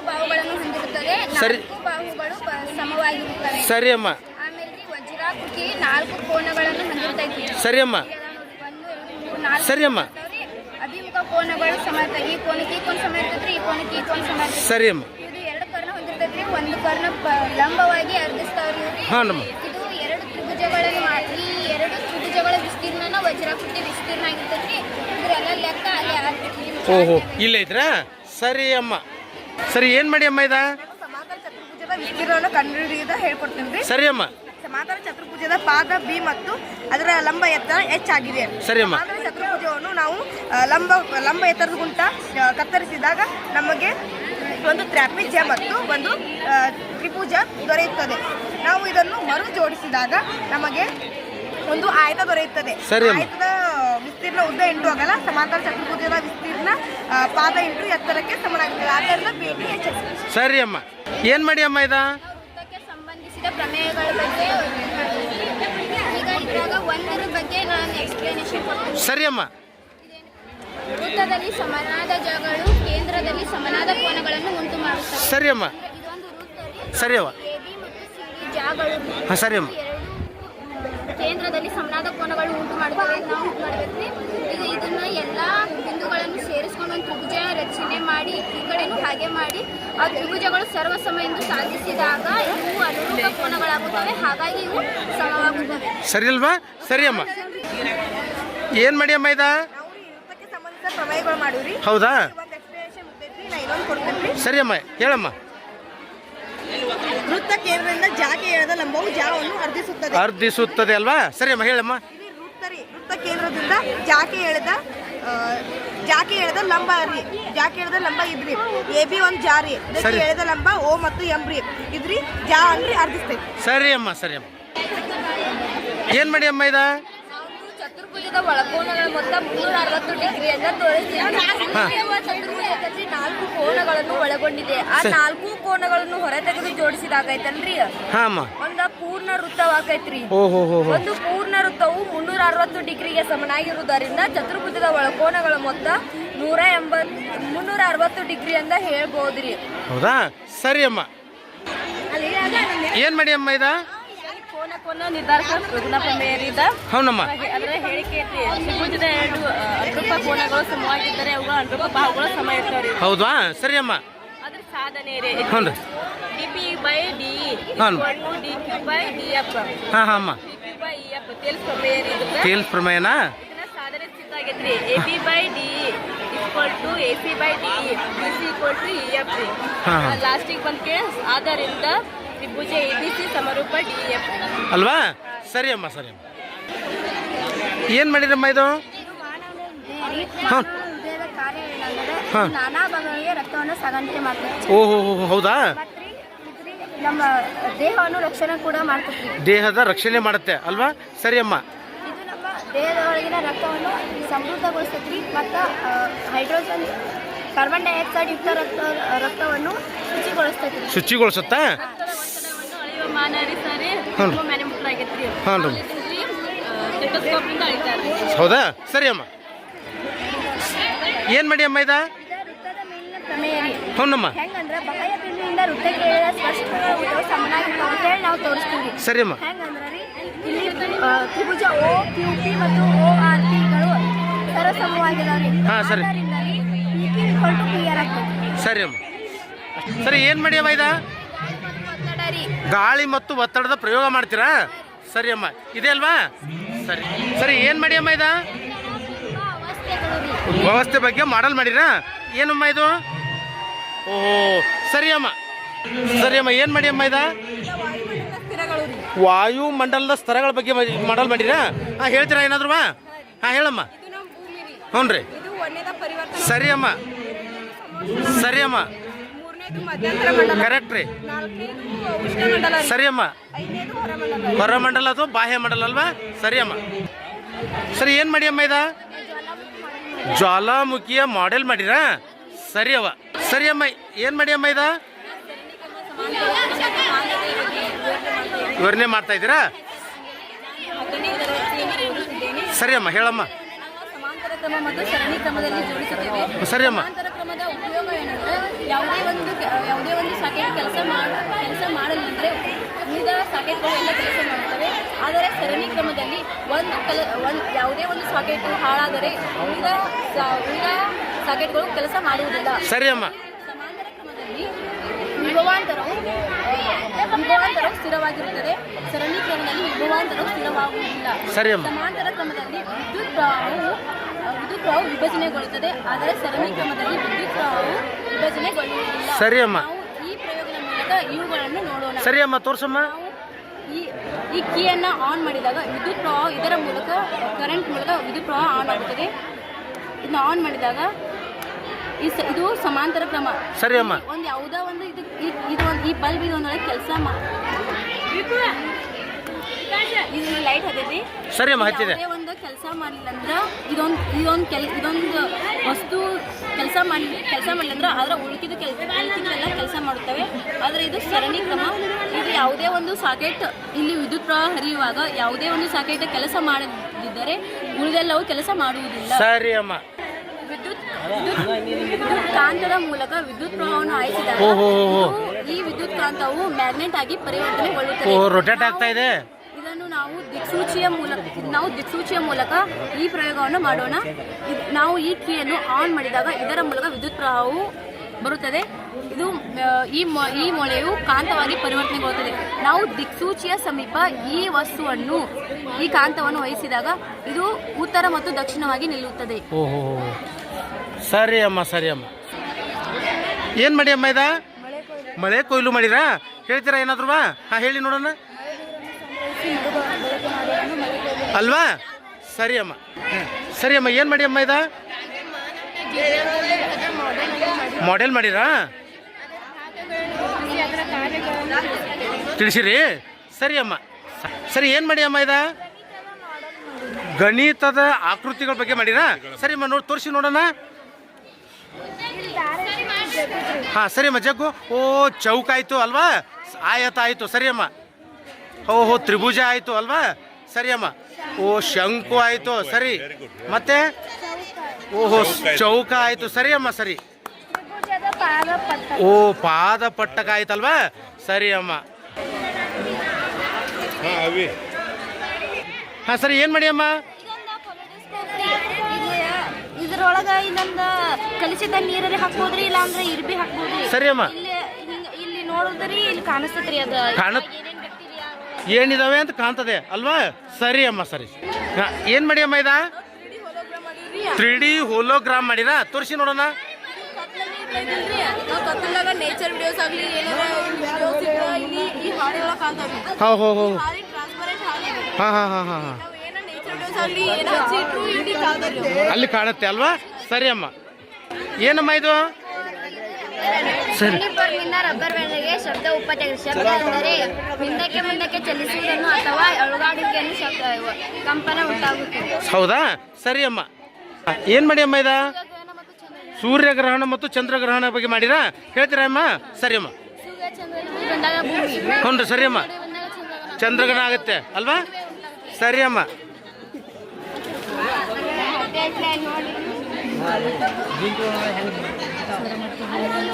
ನಾಲ್ಕು ಬಾಹುಗಳನ್ನು ಹೊಂದಿರುತ್ತದೆ. ಸರಿ. ನಾಲ್ಕು ಬಾಹುಗಳು ಸಮವಾಗಿರುತ್ತವೆ. ಸರಿ ಅಮ್ಮ. ಆಮೇಲೆ ವಜ್ರಾಕೃತಿ ನಾಲ್ಕು ಕೋನಗಳನ್ನು ಹೊಂದಿರ್ತೈತಿ ಸರಿ ಅಮ್ಮ. ಒಂದು ಎರಡು ಮೂರು ನಾಲ್ಕು ಸರಿ ಅಮ್ಮ. ಇರ್ತಾವ್ರಿ. ಅಭಿಮುಖ ಕೋನಗಳು ಸಮ ಇರ್ತವೆ ಈ ಕೋನಕ್ಕೆ ಈ ಕೋನ ಸಮ ಇರ್ತೈತ್ರಿ ಈ ಕೋನಕ್ಕೆ ಈ ಕೋನ ಸಮ ಇರ್ತೈತಿ ಸರಿ ಅಮ್ಮ. ಇದು ಎರಡು ಕರ್ಣ ಹೊಂದಿರ್ತೈತ್ರಿ ಒಂದು ಕರ್ಣ ಪ- ಲಂಬವಾಗಿ ಅರ್ಧಿಸ್ತಾವ್ರಿ ಹಾಂ ಇದು ಎರಡು ತ್ರಿಭುಜಗಳನ್ನು ಮಾ- ಈ ಎರಡು ತ್ರಿಭುಜಗಳ ವಿಸ್ತೀರ್ಣನ ವಜ್ರಾಕೃತಿ ವಿಸ್ತೀರ್ಣ ಆಗಿರ್ತೈತ್ರಿ ಇದ್ರೆಲ್ಲ ಲೆಕ್ಕ ಅಲ್ಲಿ ಹಾಕ್ತೀವಿ. ಓಹೋ ಇಲ್ಲ ಇದ್ರ? ಸರಿ ಅಮ್ಮ. ಸರಿ ಏನ್ ಮಾಡಿ ಅಮ್ಮ ಇದ? ಸಮಾಂತರ ಚತುರ್ಭುಜದ ವಿಸ್ತೀರ್ಣವನ್ನು ಕಂಡುಹಿಡಿಯುವುದು ಹೇಳ್ಕೊಡ್ತೀನಿ. ಸರಿ ಅಮ್ಮ. ಸಮಾಂತರ ಚತುರ್ಭುಜದ ಪಾದ ಬಿ ಮತ್ತು ಅದರ ಲಂಬ ಎತ್ತರ ಎಚ್ ಆಗಿದೆ. ಸರಿ ಅಮ್ಮ. ಸಮಾಂತರ ಚತುರ್ಭುಜವನ್ನು ನಾವು ಆ, ಲಂಬ ಲಂಬ ಎತ್ತರದ ಗುಂಟ ಆ, ಕತ್ತರಿಸಿದಾಗ ನಮಗೆ ಒಂದು ತ್ರಾಪಿಜ್ಯ ಮತ್ತು ಒಂದು ಆ, ತ್ರಿಭುಜ ದೊರೆಯುತ್ತದೆ. ನಾವು ಇದನ್ನು ಮರು ಜೋಡಿಸಿದಾಗ ನಮಗೆ ಒಂದು ಆಯತ ದೊರೆಯುತ್ತದೆ. ಸರಿ ಅಮ್ಮ. ಆಯತದ ವಿಸ್ತೀರ್ಣ ಉದ್ದ ಎಂಟು ಆಗಲ್ಲ ಸಮಾಂತರ ಚತುರ್ಭುಜದ ವಿಸ್ತೀರ್ಣ ಪಾದ ಎಂಟು ಎತ್ತರಕ್ಕೆ ಸಮನಾಗಿರ್ತದೆ ಆದ್ದರಿಂದ ಭೇಟಿ ಹೆಚ್ಚಿಸ್ತದೆ ಸರಿ ಅಮ್ಮ. ಏನು ಮಾಡಿ ಅಮ್ಮ ಇದ? ಸಂಬಂಧಿಸಿದ ಪ್ರಮೇಯಗಳ ಬಗ್ಗೆ ಈಗ ಇದ್ರಾಗ ಒಂದರ ಬಗ್ಗೆ ನಾನು ಎಕ್ಸ್ಪ್ಲನೇಷನ್ ಕೊಡ್ತೀನಿ. ಸರಿ ಅಮ್ಮ. ವೃತ್ತದಲ್ಲಿ ಸಮನಾದ ಜಾಗಗಳು ಕೇಂದ್ರದಲ್ಲಿ ಸಮನಾದ ಕೋನಗಳನ್ನು ಉಂಟು ಮಾಡುತ್ತವೆ. ಸರಿ ಅಮ್ಮ. ಸರಿ ಅಮ್ಮ. ಜಾಗಗಳು ಹಾಂ ಸರಿ ಅಮ್ಮ. ಕೇಂದ್ರದಲ್ಲಿ ಸಂವಾದ ಕೋನಗಳು ಉಂಟು ಮಾಡಬೇಕು ನಾವು ಉಂಟು ಮಾಡಬೇಕ್ರಿ. ಇದು ಇದನ್ನ ಎಲ್ಲ ಹಿಂದೂಗಳನ್ನು ಸೇರಿಸ್ಕೊಂಡು ಒಂದು ತ್ರಿಭುಜ ರಚನೆ ಮಾಡಿ ಈ ಕಡೆನೂ ಹಾಗೆ ಮಾಡಿ ಆ ತ್ರಿಭುಜಗಳು ಸರ್ವಸಮ ಎಂದು ಸಾಧಿಸಿದಾಗ ಇವು ಅನುರೂಪ ಕೋನಗಳಾಗುತ್ತವೆ. ಹಾಗಾಗಿ ಇವು ಸಮವಾಗುತ್ತವೆ. ಸರಿ ಅಲ್ವಾ? ಸರಿ ಅಮ್ಮ. ಏನು ಮಾಡಿ ಅಮ್ಮ ಇದ? ಪ್ರಮೇಯಗಳು ಮಾಡಿವ್ರಿ. ಹೌದಾ? ಸರಿ ಅಮ್ಮ ಹೇಳಮ್ಮ. ವೃತ್ತ ಕೇಂದ್ರದಿಂದ ಜಾಗೆ ಎಳೆದ ಲಂಬವು ಜಾವನ್ನು ಅರ್ಧಿಸುತ್ತದೆ. ಅರ್ಧಿಸುತ್ತದೆ ಅಲ್ವಾ? ಸರಿ ಅಮ್ಮ ಹೇಳಮ್ಮ. ಇಲ್ಲಿ ವೃತ್ತ ರೀ ವೃತ್ತ ಕೇಂದ್ರದಿಂದ ಜಾಕೆ ಎಳೆದ ಆ, ಜಾಕೆ ಎಳೆದ ಲಂಬ ರೀ ಜಾಕೆ ಎಳೆದ ಲಂಬ ಇದ್ರಿ. ಎ ಬಿ ಒಂದು ಜಾರಿ ಇದಕ್ಕೆ ಸರಿ. ಎಳೆದ ಲಂಬ ಓ ಮತ್ತು ಎಂ ರೀ. ಇದ್ರಿ ಜಾ ಅನ್ರಿ ಅರ್ಧಿಸ್ತೈತಿ ಸರಿ ಅಮ್ಮ ಸರಿ ಅಮ್ಮ. ಏನು ಮಾಡಿ ಅಮ್ಮ ಇದ? ಚತುರ್ಭುಜದ ಒಳಕೋನಗಳ ಮೊತ್ತ ಮುನ್ನೂರ ಅರವತ್ತು ಡಿಗ್ರಿ ಅಂತ ತೋರಿಸಿ. ನಾಲ್ಕು ಕೋನಗಳನ್ನು ಒಳಗೊಂಡಿದೆ. ಆ ನಾಲ್ಕು ಕೋನಗಳನ್ನು ಹೊರತೆಗೆದು ಜೋಡಿಸಿದಾಗೈತಲ್ರಿ ಒಂದ ಪೂರ್ಣ ವೃತ್ತವಾಗೈತ್ರಿ. ಒಂದು ಪೂರ್ಣ ವೃತ್ತವು ಮುನ್ನೂರ ಅರವತ್ತು ಡಿಗ್ರಿಗೆ ಸಮನಾಗಿರುವುದರಿಂದ ಚತುರ್ಭುಜದ ಒಳಕೋನಗಳ ಮೊತ್ತ ನೂರ ಎಂಬತ್ ಮುನ್ನೂರ ಅರವತ್ತು ಡಿಗ್ರಿ ಅಂತ ಹೇಳ್ಬೋದ್ರಿ. ಹೌದಾ? ಸರಿ ಅಮ್ಮ. ಏನು ಮಾಡಿ ಅಮ್ಮ ಇದ? ಕೋನ ನಿರ್ಧಾರಕ ಹೌನಮ್ಮ. ಅದರ ಹೇಳಿಕೆ ತ್ರಿಭುಜದ ಎರಡು ಅನುರೂಪ ಕೋನಗಳು ಸಮವಾಗಿದ್ದರೆ ಅವುಗಳ ಅನುರೂಪ ಸಮ ಇರ್ತಾವ್ರಿ ಹೌದಾ ಸರಿ ಅಮ್ಮ. ಅದ್ರ ಸಾಧನೆ ರೀ. ಹ್ಞೂ ರೀ. ಡಿ ಪಿ ಬೈ ಡಿ ಹಾಂ. D P by D F. ಹಾಂ ಹಾಂ ಅಮ್ಮ. D Q by E F. Thales ಪ್ರಮೇಯ ರೀ ಇದಕ್ಕೆ. ತೇಲ್ಸ್ ಪ್ರಮೇಯನಾ? ಇದನ್ನ ಸಾಧನೆ ಸಿದ್ಧ ಆಗೈತ್ರಿ A P by D equal to A P by D B C equal to E F ರೀ. ಲಾಸ್ಟಿಗೆ ಬಂದ್ಕೆ ಆದ್ದರಿಂದ ತ್ರಿಭುಜ ಎ ಬಿ ಸಿ ಸಮರೂಪ ಡಿ ಎಫ್ ಅಲ್ವಾ? ಸರಿ ಅಮ್ಮ ಸರಿ ಅಮ್ಮ. ಏನು ಮಾಡಿದ್ರಮ್ಮ ಇದು? ಹಾಂ. ಹಾ. ನಾನಾ ರಕ್ತವನ್ನು ಸಾಗಾಣಿಕೆ ಹೌದಾ? ನಮ್ಮ ದೇಹವನ್ನು ರಕ್ಷಣೆ ಕೂಡ ದೇಹದ ರಕ್ಷಣೆ ಮಾಡುತ್ತೆ ಅಲ್ವಾ? ಸರಿ ಅಮ್ಮ. ಇದು ನಮ್ಮ ರಕ್ತವನ್ನು ಮತ್ತು ಹೈಡ್ರೋಜನ್ ಕಾರ್ಬನ್ ಡೈಆಕ್ಸೈಡ್ ಯುಕ್ತ ರಕ್ತ ರಕ್ತವನ್ನು ಶುಚಿಗೊಳಿಸ್ತೈತಿ? ಶುಚಿಗೊಳಿಸುತ್ತಾ ಹಾಂ ರೀ. ಹೌದಾ? ಸರಿ ಅಮ್ಮ. ಏನು ಮಾಡಿ ಅಮ್ಮ ಇದ? ಹೌನಮ್ಮ ಸರಿ ಅಮ್ಮ. ತ್ರಿಭುಜ ಓ ಕ್ಯೂ ಪಿ ಮತ್ತು ಓ ಆರ್ ಪಿಗಳು ಹಾ, ಸರಿ. ಸರಿ ಅಮ್ಮ. ಸರಿ ಏನು ಮಾಡಿ ಅಮ್ಮ ಇದ? ಗಾಳಿ ಮತ್ತು ಒತ್ತಡದ ಪ್ರಯೋಗ ಮಾಡ್ತೀರಾ? ಸರಿ ಅಮ್ಮ. ಇದೆ ಅಲ್ವಾ? ಸರಿ. ಸರಿ ಏನು ಮಾಡಿ ಅಮ್ಮ ಇದ? ವ್ಯವಸ್ಥೆ ಬಗ್ಗೆ ಮಾಡಲ್ ಮಾಡಿರಾ? ಏನಮ್ಮ ಇದು? ಓಹೋ ಸರಿ ಅಮ್ಮ. ಸರಿ ಅಮ್ಮ ಏನು ಮಾಡಿ ಅಮ್ಮ ಇದ? ವಾಯುಮಂಡಲದ ಸ್ತರಗಳ ಬಗ್ಗೆ ಮಾಡಲ್ ಮಾಡಿರಾ? ಹಾಂ ಹೇಳ್ತೀರಾ ಏನಾದ್ರು ಹಾಂ ಹೇಳಮ್ಮ. ಹ್ಞೂ ರೀ. ಒಂದನೇದ ಪರಿವರ್ತನೆ ಸರಿ ಅಮ್ಮ. ಸರಿ ಅಮ್ಮ. ಮೂರನೇದು ಮಧ್ಯಂತರ ಮಂಡಲ. ಕರೆಕ್ಟ್ ರೀ. ನಾಲ್ಕನೇದು ಉಷ್ಣಮಂಡಲ ರೀ. ಸರಿ ಅಮ್ಮ. ಐದನೇದು ಹೊರಮಂಡಲ ಹೊರಮಂಡಲ ಅಥವಾ ಬಾಹ್ಯ ಮಂಡಲ ಅಲ್ವಾ? ಸರಿ ಅಮ್ಮ. ಸರಿ ಏನು ಮಾಡಿ ಅಮ್ಮ ಇದ? ಜ್ವಾಲಾಮುಖಿಯ ಮಾಡೆಲ್ ಮಾಡಿರಾ? ಸರಿ ಅವ ಸರಿ ಅಮ್ಮ ಏನು ಮಾಡಿ ಅಮ್ಮ ಇದ? ವಿವರಣೆ ಮಾಡ್ತಾ ಇದ್ದೀರಾ? ಸರಿ ಅಮ್ಮ ಹೇಳಮ್ಮ. ಕ್ರಮ ಮತ್ತು ಸರಣಿ ಕ್ರಮದಲ್ಲಿ ಜೋಡಿಸುತ್ತೇವೆ. ಸಮಾಂತರ ಕ್ರಮದ ಉಪಯೋಗ ಏನಂದ್ರೆ ಯಾವುದೇ ಒಂದು ಯಾವುದೇ ಒಂದು ಸಾಕೆಟ್ ಕೆಲಸ ಮಾಡ ಕೆಲಸ ಮಾಡಲಿದ್ರೆ ಉಳಿದ ಸಾಕೆಟ್ಗಳು ಎಲ್ಲ ಕೆಲಸ ಮಾಡುತ್ತವೆ. ಆದರೆ ಸರಣಿ ಕ್ರಮದಲ್ಲಿ ಒಂದು ಕಲ ಒಂದು ಯಾವುದೇ ಒಂದು ಸಾಕೆಟ್ ಹಾಳಾದರೆ ಉಳಿದ ಉಳಿದ ಸಾಕೆಟ್ಗಳು ಕೆಲಸ ಮಾಡುವುದಿಲ್ಲ. ಸರಿ ಅಮ್ಮ. ಸಮಾಂತರ ಕ್ರಮದಲ್ಲಿ ವಿಭವಾಂತರವು ವಿಭವಾಂತರವು ಸ್ಥಿರವಾಗಿರುತ್ತದೆ. ಸರಣಿ ಕ್ರಮದಲ್ಲಿ ವಿಭವಾಂತರವು ಸ್ಥಿರವಾಗುವುದಿಲ್ಲ. ಸಮಾಂತರ ಕ್ರಮದಲ್ಲಿ ವಿದ್ಯುತ್ ಪ್ರವಾಹವು ವಿದ್ಯುತ್ ಪ್ರವಾಹವು ವಿಭಜನೆಗೊಳ್ಳುತ್ತದೆ. ಆದರೆ ಸರಣಿ ಕ್ರಮದಲ್ಲಿ ವಿದ್ಯುತ್ ಪ್ರವಾಹವು ವಿಭಜನೆಗೊಳ್ಳುವುದಿಲ್ಲ. ಸರಿಯಮ್ಮ ಈ ಪ್ರಯೋಗದ ಮೂಲಕ ಇವುಗಳನ್ನು ನೋಡೋಣ. ಸರಿಯಮ್ಮ ಅಮ್ಮ ತೋರ್ಸಮ್ಮ. ಈ ಈ ಕೀಯನ್ನು ಆನ್ ಮಾಡಿದಾಗ ವಿದ್ಯುತ್ ಪ್ರವಾಹ ಇದರ ಮೂಲಕ ಕರೆಂಟ್ ಮೂಲಕ ವಿದ್ಯುತ್ ಪ್ರವಾಹ ಆನ್ ಆಗುತ್ತದೆ. ಇದನ್ನ ಆನ್ ಮಾಡಿದಾಗ ಇದು ಸಮಾಂತರ ಕ್ರಮ. ಸರಿ ಅಮ್ಮ. ಒಂದು ಯಾವುದೋ ಒಂದು ಇದು ಈ- ಇದು ಒಂದು ಈ ಬಲ್ಬ್ ಇದು ಒಂದೊಳಗೆ ಕೆಲಸ ಇದು ಲೈಟ್ ಹತ್ತೈತಿ ಸರಿ ಅಮ್ಮ ಹತ್ತಿದೆ ಒಂದು ಕೆಲಸ ಮಾಡಲಿಲ್ಲ ಅಂದ್ರೆ ಇದೊಂದು ಇದೊಂದು ಕೆಲ್ ಇದೊಂದು ವಸ್ತು ಕೆಲಸ ಮಾಡಿ ಕೆಲಸ ಮಾಡಲಿಲ್ಲ ಅಂದ್ರೆ ಅದರ ಉಳಿಕಿದ ಕೆಲಸ ಉಳಿಕಿದೆಲ್ಲ ಕೆಲಸ ಮಾಡುತ್ತವೆ. ಆದರೆ ಇದು ಸರಣಿ ಕ್ರಮ. ಇದು ಯಾವುದೇ ಒಂದು ಸಾಕೆಟ್ ಇಲ್ಲಿ ವಿದ್ಯುತ್ ಪ್ರವಾಹ ಹರಿಯುವಾಗ ಯಾವುದೇ ಒಂದು ಸಾಕೆಟ್ ಕೆಲಸ ಮಾಡದಿದ್ದರೆ ಉಳಿದೆಲ್ಲವೂ ಕೆಲಸ ಮಾಡುವುದಿಲ್ಲ. ಸರಿ ಅಮ್ಮ. ವಿದ್ಯುತ್ ಕಾಂತದ ಮೂಲಕ ವಿದ್ಯುತ್ ಪ್ರವಾಹವನ್ನು ಹಾಯಿಸಿದಾಗ. ಈ ವಿದ್ಯುತ್ ಕಾಂತವು ಮ್ಯಾಗ್ನೆಟ್ ಆಗಿ ಪರಿವರ್ತನೆಗೊಳ್ಳುತ್ತದೆ. ಇದನ್ನು ನಾವು ದಿಕ್ಸೂಚಿಯ ಮೂಲಕ ನಾವು ದಿಕ್ಸೂಚಿಯ ಮೂಲಕ ಈ ಪ್ರಯೋಗವನ್ನು ಮಾಡೋಣ. ನಾವು ಈ ಕೀಯನ್ನು ಆನ್ ಮಾಡಿದಾಗ ಇದರ ಮೂಲಕ ವಿದ್ಯುತ್ ಪ್ರವಾಹವು ಬರುತ್ತದೆ. ಇದು ಈ ಈ ಮೊಳೆಯು ಕಾಂತವಾಗಿ ಪರಿವರ್ತನೆಗೊಳ್ಳುತ್ತದೆ. ನಾವು ದಿಕ್ಸೂಚಿಯ ಸಮೀಪ ಈ ವಸ್ತುವನ್ನು ಈ ಕಾಂತವನ್ನು ವಹಿಸಿದಾಗ ಇದು ಉತ್ತರ ಮತ್ತು ದಕ್ಷಿಣವಾಗಿ ನಿಲ್ಲುತ್ತದೆ. ಸರಿ ಅಮ್ಮ ಸರಿ ಅಮ್ಮ. ಏನು ಮಾಡಿ ಅಮ್ಮ ಇದ? ಮಳೆ ಕೊಯ್ಲು ಮಾಡಿರಾ? ಹೇಳ್ತೀರಾ ಏನಾದ್ರು ಬಾ ಹಾಂ, ಹೇಳಿ ನೋಡೋಣ. ಅಲ್ವಾ? ಸರಿ ಅಮ್ಮ. ಸರಿ ಅಮ್ಮ, ಏನು ಮಾಡಿ ಅಮ್ಮ ಇದ? ಮಾಡೆಲ್ ಮಾಡಿರಾ? ತಿಳಿಸಿರಿ. ಸರಿ ಅಮ್ಮ. ಸರಿ, ಏನು ಮಾಡಿ ಅಮ್ಮ ಇದ? ಗಣಿತದ ಆಕೃತಿಗಳ ಬಗ್ಗೆ ಮಾಡಿರಾ? ಸರಿ ಅಮ್ಮ, ನೋಡಿ, ತೋರಿಸಿ ನೋಡೋಣ. ಹಾಂ ಸರಿ ಅಮ್ಮ ಜಗ್ಗು. ಓ ಚೌಕ ಆಯ್ತು ಅಲ್ವಾ? ಆಯತ ಆಯಿತು ಸರಿ ಅಮ್ಮ. ಓಹೋ ತ್ರಿಭುಜ ಆಯಿತು ಅಲ್ವಾ? ಸರಿ ಅಮ್ಮ. ಓ ಶಂಕು ಆಯಿತು ಸರಿ. ಮತ್ತೆ? ಓಹೋ ಚೌಕ ಆಯಿತು ಸರಿ ಅಮ್ಮ ಸರಿ. ಓ ಪಾದ ಪಟ್ಟಕ ಆಯ್ತಲ್ವಾ? ಸರಿ ಅಮ್ಮ. ಹಾಂ ಸರಿ ಏನು ಮಾಡಿ ಅಮ್ಮ? ಇದರೊಳಗ ಇನ್ನೊಂದು ಕಲಿಸಿದ ನೀರಲ್ಲಿ ಹಾಕ್ಬೋದ್ರಿ ಇಲ್ಲ ಅಂದ್ರೆ ಇರ್ಬಿ ಹಾಕ್ಬೋದ್ರಿ. ಸರಿ ಅಮ್ಮ. ಇಲ್ಲಿ ಹಿಂಗ- ಇಲ್ಲಿ ನೋಡಿದ್ರಿ ಇಲ್ಲಿ ಕಾಣಿಸ್ತದ್ರಿ ಅದ. ಕಾಣತ್ ಏನಿದಾವೆ ಅಂತ ಕಾಣ್ತದೆ ಅಲ್ವಾ? ಸರಿ ಅಮ್ಮ ಸರಿ. ಹಾಂ ಏನು ಮಾಡಿ ಅಮ್ಮ ಇದ? ತ್ರೀ ಡಿ ಹೋಲೋಗ್ರಾಮ್ ಮಾಡಿರಾ? ತೋರಿಸಿ ನೋಡೋಣ. ಹಾ ಕತ್ತಲಾಗ ನೇಚರ್ ವಿಡಿಯೋಸ್ ಆಗಲಿ ಏನಾರ ವಿಡಿಯೋಸ್ ಇಲ್ಲಿ ಈ ಹಾಡುಗಳ ಕಾಣ್ತಾವೆ ಹೋ ಹೋ ಹೋ ಹಾಲಿನ ಟ್ರಾನ್ಸ್ಪರೆಂಟ್ ಹಾಲಿಗೆ ಹಾಂ ಹಾಂ ಹಾಂ ಹಾಂ ಹಾಂ. ಅಲ್ಲಿ ಕಾಣುತ್ತೆ ಅಲ್ವಾ? ಸರಿ ಅಮ್ಮ. ಏನಮ್ಮ ಇದು? ಸರಿ. ನಿಂದ ರಬ್ಬರ್ ಬ್ಯಾಂಡ್ಗೆ ಶಬ್ದ ಉಪಚಾರ ಶಬ್ದ ಅಂದರೆ ಹಿಂದಕ್ಕೆ ಮುಂದಕ್ಕೆ ಚಲಿಸುವುದನ್ನು ಅಥವಾ ಅಳುಗಾಡುವಿಕೆಯನ್ನು ಶಬ್ದ ಕಂಪನ ಉಂಟಾಗುತ್ತದೆ. ಹೌದಾ? ಸರಿ ಅಮ್ಮ. ಏನು ಮಾಡಿ ಅಮ್ಮ ಇದ? ಸೂರ್ಯಗ್ರಹಣ ಮತ್ತು ಚಂದ್ರಗ್ರಹಣ ಬಗ್ಗೆ ಮಾಡಿರಾ? ಹೇಳ್ತೀರಾ ಅಮ್ಮ? ಸರಿ ಅಮ್ಮ. ಸೂರ್ಯ ಚಂದ್ರನ ಬಂದಾಗ ಭೂಮಿ. ಹ್ಞೂ ರೀ ಸರಿ ಅಮ್ಮ. ಚಂದ್ರಗ್ರಹಣ ಆಗುತ್ತೆ ಅಲ್ವಾ? ಸರಿ ಅಮ್ಮ.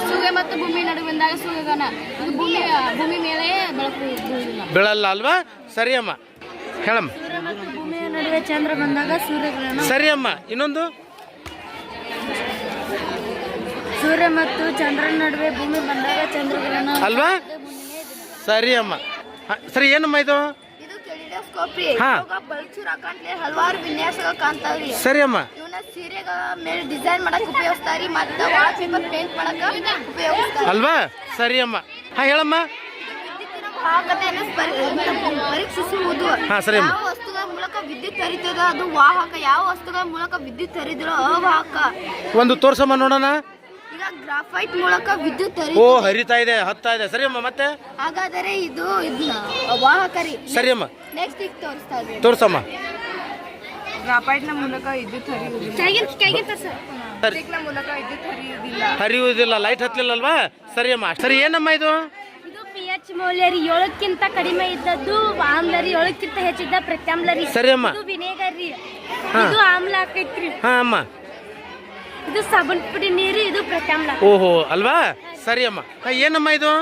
ಸೂರ್ಯ ಮತ್ತು ಭೂಮಿ ನಡುವೆ ಬಂದಾಗ ಸೂರ್ಯಗನ ಇದು ಭೂಮಿ ಭೂಮಿ ಮೇಲೆ ಬೆಳಕು ಬೀಳಲ್ಲ ಅಲ್ವಾ ಸರಿ ಅಮ್ಮ ಹೇಳಮ್ಮ ಭೂಮಿಯ ನಡುವೆ ಚಂದ್ರ ಬಂದಾಗ ಸೂರ್ಯಗ್ರಹಣ. ಸರಿ ಅಮ್ಮ ಇನ್ನೊಂದು? ಸೂರ್ಯ ಮತ್ತು ಚಂದ್ರನ ನಡುವೆ ಭೂಮಿ ಬಂದಾಗ ಚಂದ್ರಗ್ರಹಣ. ಅಲ್ವಾ? ಸರಿ ಅಮ್ಮ ಹ, ಸರಿ ಏನಮ್ಮ ಇದು? ರೀ ಹಾ. ಬಲ್ಚೂರ್ ಹಲವಾರು ವಿನ್ಯಾಸಗಳು ಕಾಣ್ತಾವ್ರಿ. ಸರಿ ಅಮ್ಮ. ಇವನ್ನ ಸೀರೆಗಳ ಮೇಲೆ ಡಿಸೈನ್ ಮಾಡಕ್ ಉಪಯೋಗಿಸ್ತಾರಿ ಮತ್ತೆ ವಾಲ್ ಪೇಪರ್ ಪೇಂಟ್ ಮಾಡಕ್ ಉಪಯೋಗ ಅಲ್ವಾ? ಸರಿ ಅಮ್ಮ. ಹಾ ಹೇಳಮ್ಮ. ವಿದ್ಯುತ್ತಿನ ವಾಹಕತೆಯನ್ನು ಸ್ಪರ್- ಪರೀಕ್ಷಿಸುವುದು. ಹಾ, ಸರಿ ಅಮ್ಮ. ಯಾವ ವಸ್ತುಗಳ ಮೂಲಕ ವಿದ್ಯುತ್ ಹರಿತದ ಅದು ವಾಹಕ. ಯಾವ ವಸ್ತುಗಳ ಮೂಲಕ ವಿದ್ಯುತ್ ಹರಿದಿರೋ ಅವಾಹಕ. ಒಂದು ತೋರ್ಸಮ್ಮ ನೋಡೋಣ. ಈಗ ಗ್ರಾಫೈಟ್ ಮೂಲಕ ವಿದ್ಯುತ್ ಓ ಹರಿತ ಇದೆ ಹತ್ತಾ ಇದೆ. ಸರಿ ಅಮ್ಮ ಮತ್ತೆ? ಹಾಗಾದರೆ ಇದು ವಾಹಕರಿ. ವಾಹಕ ಸರಿ ಅಮ್ಮ. ನೆಕ್ಸ್ಟ್ ಈಗ ತೋರಿಸ್ತಾ ಇದ್ದೀನಿ. ತೋರ್ಸಮ್ಮ. ಗ್ರಾಫೈಟ್ನ ಮೂಲಕ ವಿದ್ಯುತ್ ಹರಿಯುವುದಿಲ್ಲ. ಸರಿ. ಪ್ಲಾಸ್ಟಿಕ್ನ ಮೂಲಕ ವಿದ್ಯುತ್ ಹರಿಯುವುದಿಲ್ಲ. ಹರಿಯುವುದಿಲ್ಲ. ಲೈಟ್ ಹತ್ತಲಿಲ್ಲಲ್ವಾ? ಸರಿ ಅಮ್ಮ. ಸರಿ ಏನಮ್ಮ ಇದು? ಇದು ಪಿ ಎಚ್ ಮೌಲ್ಯ ರೀ. ಏಳಕ್ಕಿಂತ ಕಡಿಮೆ ಇದ್ದದ್ದು ಆಮ್ಲ ರೀ. ಏಳಕ್ಕಿಂತ ಹೆಚ್ಚಿದ್ದ ಪ್ರತ್ಯಾಮ್ಲ ರೀ. ಸರಿ ಅಮ್ಮ. ಇದು ವಿನೇಗರ್ ರೀ. ಹಾ. ಇದು ಆಮ್ಲ ಆಕೈತ್ರಿ. ಹಾ ಅಮ್ಮ. ಇದು ಸಾಬೂನ್ ಪುಡಿ ನೀರು ಇದು ಪ್ರತಾಮ್ಲ ಓಹೋ ಅಲ್ವಾ? ಸರಿ ಅಮ್ಮ. ಹಾ, ಏನಮ್ಮ ಇದು?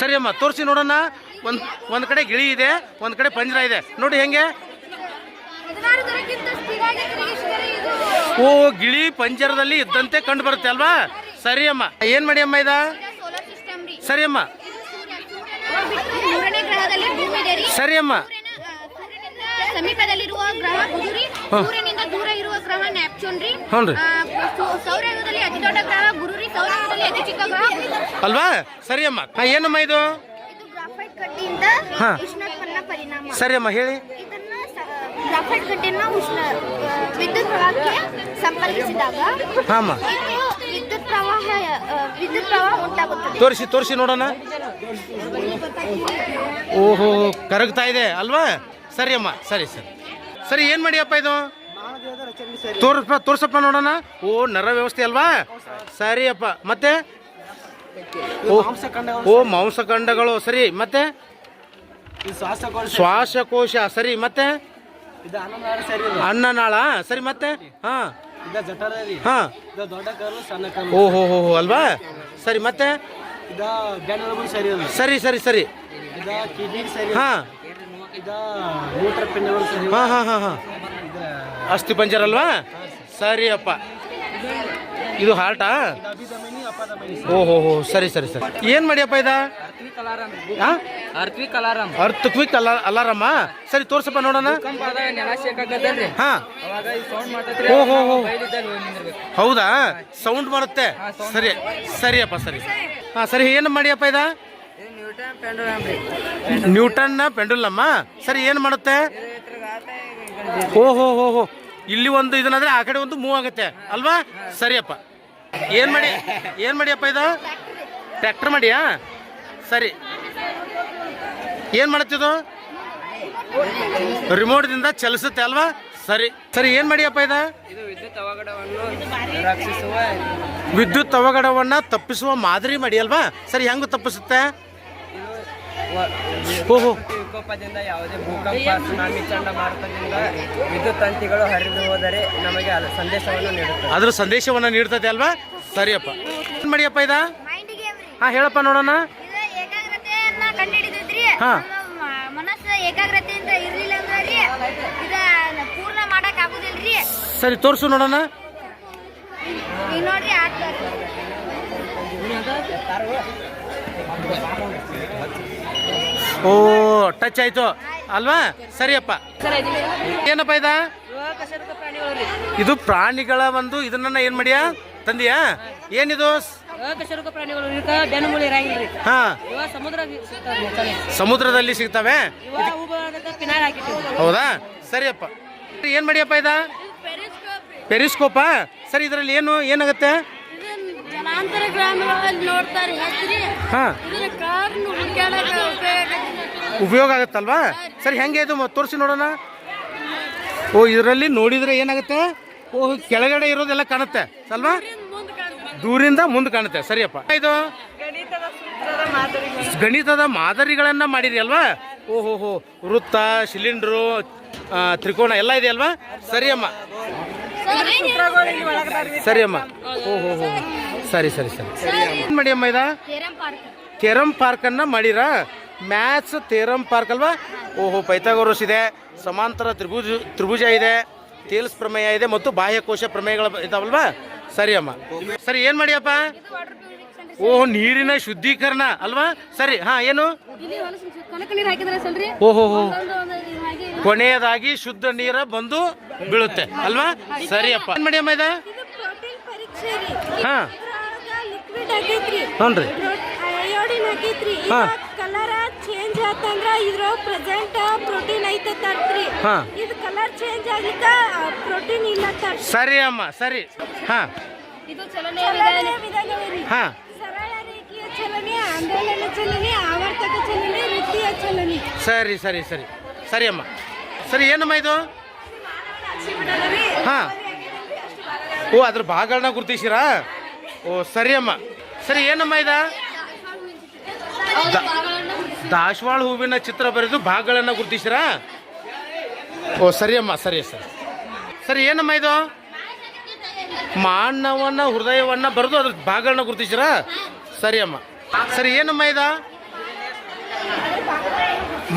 ಸರಿ ಅಮ್ಮ ತೋರಿಸಿ ನೋಡೋಣ. ಒಂದ್ ಒಂದ್ ಕಡೆ ಗಿಳಿ ಇದೆ ಒಂದ್ ಕಡೆ ಪಂಜರ ಇದೆ. ನೋಡಿ ಹೆಂಗೆ? ಓ ಗಿಳಿ ಪಂಜರದಲ್ಲಿ ಇದ್ದಂತೆ ಕಂಡು ಬರುತ್ತೆ ಅಲ್ವಾ? ಸರಿ ಅಮ್ಮ. ಏನ್ ಮಾಡಿ ಅಮ್ಮ ಇದ? ಸರಿ ಅಮ್ಮ. ಮೂರನೇ ಗ್ರಹದಲ್ಲಿ ಭೂಮಿ ಇದೆ ರೀ. ಸರಿ ಅಮ್ಮ. ಸಮೀಪದಲ್ಲಿರುವ ಗ್ರಹ ಬುಧ ಸೂರ್ಯನಿಂದ ದೂರ ಇರುವ ಗ್ರಹ ನ್ಯಾಪ್ಚೂನ್ ರೀ. ಹ್ಞೂನ್ರಿ. ಸೌರಯುಗದಲ್ಲಿ ಅತಿ ದೊಡ್ಡ ಗ್ರಹ ಗುರುರಿ ಸೌರಯುಗದಲ್ಲಿ ಅತಿ ಚಿಕ್ಕ ಗ್ರಹ ಬುಧ. ಅಲ್ವಾ? ಸರಿ ಅಮ್ಮ ಹಾ ಏನಮ್ಮ ಇದು? ಇದು ಗ್ರಾಫೈಟ್ ಕಡ್ಡಿಯಿಂದ ಹಾ. ಉಷ್ಣೋತ್ಪನ್ನ ಪರಿಣಾಮ. ಸರಿ ಅಮ್ಮ ಹೇಳಿ. ಇದನ್ನ ಸ- ಗ್ರಾಫೈಟ್ ಕಡ್ಡಿಯನ್ನ ಉಷ್ಣ ಆ, ವಿದ್ಯುತ್ ಪ್ರವಾಹಕ್ಕೆ ಸಂಪರ್ಕಿಸಿದಾಗ ಹಾ ಅಮ್ಮ ಇದು ವಿದ್ಯುತ್ ಪ್ರವಾಹ ಆ, ವಿದ್ಯುತ್ ಪ್ರವಾಹ ಉಂಟಾಗುತ್ತದೆ. ತೋರಿಸಿ ತೋರಿಸಿ ನೋಡೋಣ. ಓಹೋ ಕರಗ್ತಾ ಇದೆ ಅಲ್ವಾ? ಸರಿ ಅಮ್ಮ ಸರಿ ಸರಿ. ಸರಿ ಏನ್ ಮಾಡಿಯಪ್ಪ ಇದು? ತೋರ್ಸಪ್ಪ ತೋರಿಸಪ್ಪ ನೋಡೋಣ. ಓ ನರ ವ್ಯವಸ್ಥೆ ಅಲ್ವಾ? ಸರಿ ಅಪ್ಪ ಮತ್ತೆ? ಓ ಓ ಮಾಂಸಖಂಡಗಳು ಸರಿ ಮತ್ತೆ? ಶ್ವಾಸಕೋಶ ಸರಿ ಮತ್ತೆ? ಅನ್ನನಾಳ ಸರಿ ಮತ್ತೆ? ಹಾ. ಜಠರ ಹಾ ಅಲ್ವಾ? ಸರಿ ಮತ್ತೆ? ಸರಿ ಸರಿ ಸರಿ ಹಾ. ಹಾ ಹಾ ಹಾ ಹಾ. ಅಸ್ಥಿ ಪಂಜರ್ ಅಲ್ವಾ? ಸರಿ. ಅಪ್ಪ. ಇದು ಹಾರ್ಟಾ ಓಹೋ ಹೋ ಸರಿ ಸರಿ ಸರಿ. ಏನ್ ಮಾಡಿಯಪ್ಪ ಅಪ್ಪ ಹಾ ಅರ್ಥವಿಕ್ ಅಲಾರಾಮ್ ಅರ್ಥ ಕ್ವಿಕ್ ಅಲ್ಲ ಅಲ್ಲಾರಮ್ಮ ಸರಿ ತೋರ್ಸಪ್ಪ ನೋಡೋಣ. ಹಾಂ ಶೇಕಾಗತ್ತಲ್ರಿ ಹಾ. ಅವಾಗ ಈ ಸೌಂಡ್ ಮಾಡ್ತೈತ್ರಿ. ಓ ಹೋ ಹೋ ಬೈಲಿದ್ದಲ್ಲಿ ಹೋಗಿ ನಿಂದಿರ್ಬೇಕು ಹೌದಾ? ಸೌಂಡ್ ಮಾಡುತ್ತೆ. ಸರಿ ಸರಿಯಪ್ಪ ಸರಿ. ಹಾ ಸರಿ ಏನು ಮಾಡಿಯಪ್ಪ ಇದ? ನ್ಯೂಟನ್ನ ಪೆಂಡುಲಮ್ಮ? ಸರಿ ಏನು ಮಾಡುತ್ತೆ? ಓಹೋ ಹೋ ಹೋ ಹೋ ಇಲ್ಲಿ ಒಂದು ಇದನ್ನಾದ್ರೆ ಆ ಕಡೆ ಒಂದು ಮೂವ್ ಆಗುತ್ತೆ. ಅಲ್ವಾ? ಸರಿಯಪ್ಪ. ಏನು ಮಾಡಿ ಏನು ಮಾಡಿಯಪ್ಪ ಇದು? ಟ್ರ್ಯಾಕ್ಟರ್ ಮಾಡಿಯಾ? ಸರಿ. ಏನು ಮಾಡುತ್ತಿದು ರಿಮೋಟ್ದಿಂದ ಚಲಿಸುತ್ತೆ ಅಲ್ವಾ? ಸರಿ. ಸರಿ ಏನು ಮಾಡಿಯಪ್ಪ ಇದು? ಇದು ವಿದ್ಯುತ್ ಅವಘಡವನ್ನು ರಕ್ಷಿಸುವ ವಿದ್ಯುತ್ ಅವಘಡವನ್ನ ತಪ್ಪಿಸುವ ಮಾದರಿ ಮಾಡಿ ಅಲ್ವಾ? ಸರಿ ಹೆಂಗೆ ತಪ್ಪಿಸುತ್ತೆ? ವಿಕೋಪದಿಂದ ಯಾವುದೇ ಭೂಕಂಪ ಸುನಾಮಿ ಚಂಡಮಾರುತದಿಂದ ವಿದ್ಯುತ್ ತಂತಿಗಳು ಹರಿದು ಹೋದರೆ ನಮಗೆ ಸಂದೇಶವನ್ನು ನೀಡುತ್ತೆ ಅದ್ರ ಸಂದೇಶವನ್ನು ನೀಡ್ತದೆ ಅಲ್ವಾ? ಸರಿಯಪ್ಪ. ಏನ್ ಮಾಡಿಯಪ್ಪ ಇದ? ಹಾ ಹೇಳಪ್ಪ ನೋಡೋಣ. ಹಾ. ನಮ್ಮ ಮ- ಮನಸ್ಸು ಏಕಾಗ್ರತೆಯಿಂದ ಇರ್ಲಿಲ್ಲ ಅಂದ್ರೆ ರೀ ಇದ ಪೂರ್ಣ ಮಾಡಕ್ ಆಗುದಿಲ್ರಿ. ಸರಿ ತೋರಿಸು ನೋಡೋಣ. ನೋಡ್ರಿ ಓ ಟಚ್ ಆಯ್ತು. ಅಲ್ವಾ? ಸರಿಯಪ್ಪ. ಏನಪ್ಪ ಇದ? ಇದು ಪ್ರಾಣಿಗಳ ಒಂದು ಇದನ್ನ ಏನ್ ಮಾಡಿಯಾ? ತಂದಿಯಾ? ಏನಿದು? ಹಾ. ಸಮುದ್ರದಲ್ಲಿ ಸಿಗ್ತವೆ? ಹೌದಾ? ಸರಿಯಪ್ಪ. ಏನ್ ಮಾಡಿಯಪ್ಪ ಇದ? ಪೆರಿಸ್ಕೋಪಾ. ಸರಿ, ಇದರಲ್ಲಿ ಏನು, ಏನಾಗುತ್ತೆ? ಜಲಾಂತರ ಗ್ರಾಮಗಳಲ್ಲಿ ನೋಡ್ತಾರೆ ಹೆಸರಿ ಹಾ. ಇದನ್ನ ಕಾರ್ನು ಹುಡ್ಕ್ಯಾಡಕ ಉಪಯೋಗ ಉಪಯೋಗ ಆಗುತ್ತಲ್ವಾ? ಸರಿ ಹೆಂಗೆ ಇದು ಮ- ತೋರಿಸಿ ನೋಡೋಣ. ಓ ಇದರಲ್ಲಿ ನೋಡಿದ್ರೆ ಏನಾಗುತ್ತೆ? ಓ ಕೆಳಗಡೆ ಇರೋದೆಲ್ಲ ಕಾಣುತ್ತೆ ಅಲ್ವಾ? ದೂರಿಂದ ಮುಂದೆ ಕಾಣುತ್ತೆ ಸರಿಯಪ್ಪ. ಇದು ಗಣಿತದ ಮಾದರಿಗಳನ್ನ ಮಾಡಿರಿ ಅಲ್ವಾ? ಓಹೋ ಹೋ ವೃತ್ತ ಸಿಲಿಂಡ್ರು ತ್ರಿಕೋಣ ತ್ರಿಕೋನ ಎಲ್ಲ ಇದೆ ಅಲ್ವಾ? ಸರಿಯಮ್ಮ. ಸರಿಯಮ್ಮ. ಓಹೋ ಹೋ ಸರಿ ಸರಿ ಸರಿ. ಏನ್ ಮಾಡಿ ಅಮ್ಮ ಇದ? ಪಾರ್ಕ್. ಥೇರಮ್ ಪಾರ್ಕ್ ಅನ್ನ ಮಾಡಿರ? ಮ್ಯಾಥ್ಸ್ ಥೇರಮ್ ಪಾರ್ಕ್ ಅಲ್ವಾ? ಓಹೋ ಪೈಥಾಗೋರಸ್ ಇದೆ ಸಮಾಂತರ ತ್ರಿಭುಜ ತ್ರಿಭುಜ ಇದೆ ತೇಲ್ಸ್ ಪ್ರಮೇಯ ಇದೆ ಮತ್ತು ಬಾಹ್ಯಕೋಶ ಪ್ರಮೇಯಗಳು ಇದಾವಲ್ವಾ? ಸರಿ ಅಮ್ಮ. ಸರಿ ಏನ್ ಮಾಡಿಯಪ್ಪ? ಓಹ್ ನೀರಿನ ಶುದ್ಧೀಕರಣ ಅಲ್ವಾ? ಸರಿ ಹಾ ಏನು? ಓಹೋ ಕೊನೆಯದಾಗಿ ಶುದ್ಧ ನೀರ ಬಂದು ಬೀಳುತ್ತೆ ಅಲ್ವಾ? ಸರಿಯಪ್ಪ. ಏನ್ ಮಾಡಿಯಮ್ಮ ಇದ? ಇದು ಹಾ. ಹ್ಞೂ ರೀ ಹಾಂ. ಕಲರ್ ಚೇಂಜ್ ಆತಂದ್ರ ಇದ್ರ ಪ್ರೆಸೆಂಟ್ ಪ್ರೋಟೀನ್ ಐತೆ ತರ್ತ್ರಿ ಇದು ಕಲರ್ ಚೇಂಜ್ ಪ್ರೋಟೀನ್ ಇಲ್ಲ ಸರಿ ಅಮ್ಮ ಸರಿ. ಹಾಂ. ಇದು ಚಲನೆ ವಿಧಗಳಿರಿ ಹಾಂ. ಸರಳ ರೇಖೀಯ ಚಲನೆ ಆಂದೋಲನ ಚಲನೆ ಆವರ್ತಕ ಚಲನೆ ವೃತ್ತಿಯ ಚಲನೆ. ಸರಿ ಸರಿ ಸರಿ. ಸರಿ ಅಮ್ಮ. ಸರಿ ಏನಮ್ಮ ಇದು? ಹಾಂ. ಓ ಅದ್ರ ಭಾಗಗಳನ್ನ ಗುರುತಿಸಿರಾ? ಓ ಸರಿ ಅಮ್ಮ ಸರಿ, ಏನಮ್ಮ ಇದ? ದಾಶವಾಳ ಹೂವಿನ ಚಿತ್ರ ಬರೆದು ಭಾಗಗಳನ್ನು ಗುರುತಿಸಿರಾ? ಓ ಸರಿ ಅಮ್ಮ ಸರಿ ಸರಿ. ಸರಿ, ಏನಮ್ಮ ಇದು? ಮಾನವನ ಹೃದಯವನ್ನ ಬರೆದು ಅದ್ರ ಭಾಗಗಳನ್ನ ಗುರುತಿಸಿರಾ? ಸರಿ ಅಮ್ಮ ಸರಿ, ಏನಮ್ಮ ಇದ?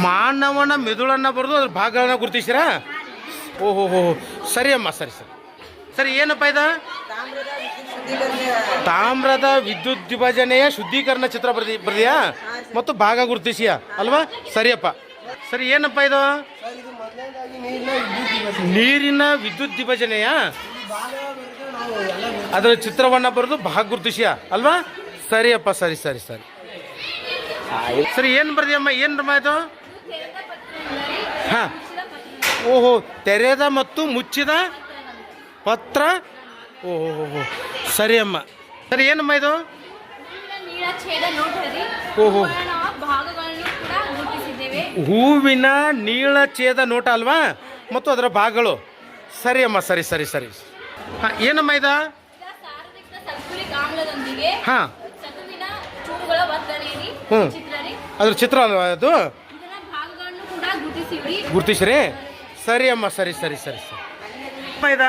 ಮಾನವನ ಮೆದುಳನ್ನ ಬರೆದು ಅದ್ರ ಭಾಗಗಳನ್ನ ಗುರುತಿಸಿರಾ? ಓಹೋ ಹೋ ಸರಿ ಅಮ್ಮ ಸರಿ ಸರಿ. ಸರಿ, ಏನಪ್ಪ ಇದು? ತಾಮ್ರದ ವಿದ್ಯುತ್ ವಿಭಜನೆಯ ಶುದ್ಧೀಕರಣ ಚಿತ್ರ ಬರ್ದಿ ಬರ್ದಿಯಾ? ಮತ್ತು ಭಾಗ ಗುರುತಿಸಿಯಾ? ಅಲ್ವಾ? ಸರಿಯಪ್ಪ. ಸರಿ ಏನಪ್ಪ ಇದು? ನೀರಿನ ವಿದ್ಯುತ್ ವಿಭಜನೆಯ? ಅದರ ಚಿತ್ರವನ್ನ ಬರೆದು ಭಾಗ ಗುರುತಿಸಿಯಾ? ಅಲ್ವಾ? ಸರಿಯಪ್ಪ ಸರಿ ಸರಿ ಸರಿ. ಸರಿ ಏನು ಬರ್ದಿಯಮ್ಮ? ಏನಮ್ಮ ಇದು? ಹಾಂ. ಓಹೋ ತೆರೆದ ಮತ್ತು ಮುಚ್ಚಿದ ಪತ್ರ ಓಹೋ ಸರಿ ಅಮ್ಮ. ಸರಿ ಏನಮ್ಮ ಇದು? ಓಹೋ ಹೂವಿನ ನೀಳ ಛೇದ ನೋಟ ಅಲ್ವಾ? ಮತ್ತು ಅದರ ಭಾಗಗಳು. ಸರಿ ಅಮ್ಮ ಸರಿ ಸರಿ ಸರಿ. ಹಾಂ ಏನಮ್ಮ ಇದ? ಹಾಂ. ಹ್ಞೂ ಅದ್ರ ಚಿತ್ರ ಅಲ್ವಾ ಅದು? ಗುರುತಿಸ್ರಿ? ಸರಿ ಅಮ್ಮ ಸರಿ ಸರಿ ಸರಿ ಸರಿ. ಅಮ್ಮ ಇದ?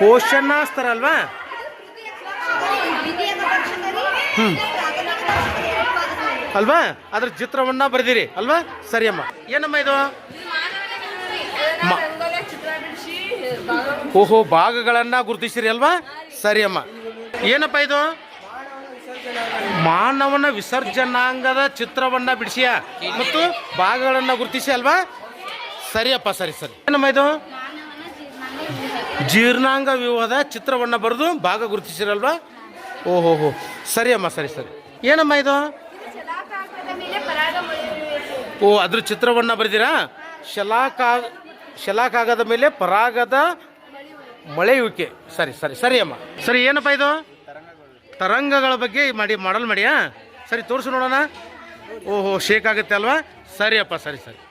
ಪೋಷಣಾಸ್ತರ ಅಲ್ವಾ? ಹ್ಞೂ ಅಲ್ವಾ? ಅದ್ರ ಚಿತ್ರವನ್ನ ಬರೆದಿರಿ. ಅಲ್ವಾ? ಸರಿ ಅಮ್ಮ ಏನಮ್ಮ ಇದು? ಓಹೋ, ಭಾಗಗಳನ್ನ ಗುರುತಿಸಿರಿ ಅಲ್ವಾ? ಸರಿ ಅಮ್ಮ ಏನಪ್ಪ ಇದು? ಮಾನವನ ವಿಸರ್ಜನಾಂಗದ ಚಿತ್ರವನ್ನ ಬಿಡಿಸಿಯ? ಮತ್ತು ಭಾಗಗಳನ್ನ ಗುರುತಿಸಿ ಅಲ್ವಾ? ಸರಿಯಪ್ಪ, ಸರಿ ಸರಿ. ಏನಮ್ಮ ಇದು? ಜೀರ್ಣಾಂಗ ವ್ಯೂಹದ ಚಿತ್ರವನ್ನ ಬರೆದು ಭಾಗ ಗುರುತಿಸಿರಲ್ವಾ? ಓಹೋ ಹೋ. ಸರಿ ಅಮ್ಮ ಸರಿ ಸರಿ. ಏನಮ್ಮ ಇದು? ಓ ಅದ್ರ ಚಿತ್ರವನ್ನ ಬರೆದಿರಾ? ಶಲಾಕಾ ಶಲಾಕಾಗದ ಮೇಲೆ ಪರಾಗದ ಮಳೆಯುವಿಕೆ. ಸರಿ ಸರಿ ಸರಿ ಅಮ್ಮ. ಸರಿ ಏನಪ್ಪ ಇದು? ತರಂಗಗಳ ಬಗ್ಗೆ ಮಾಡಿ ಮಾಡಲ್ ಮಾಡಿಯಾ? ಸರಿ ತೋರಿಸು ನೋಡೋಣ. ಓಹೋ ಶೇಕ್ ಆಗುತ್ತೆ ಅಲ್ವಾ? ಸರಿಯಪ್ಪ ಸರಿ ಸರಿ.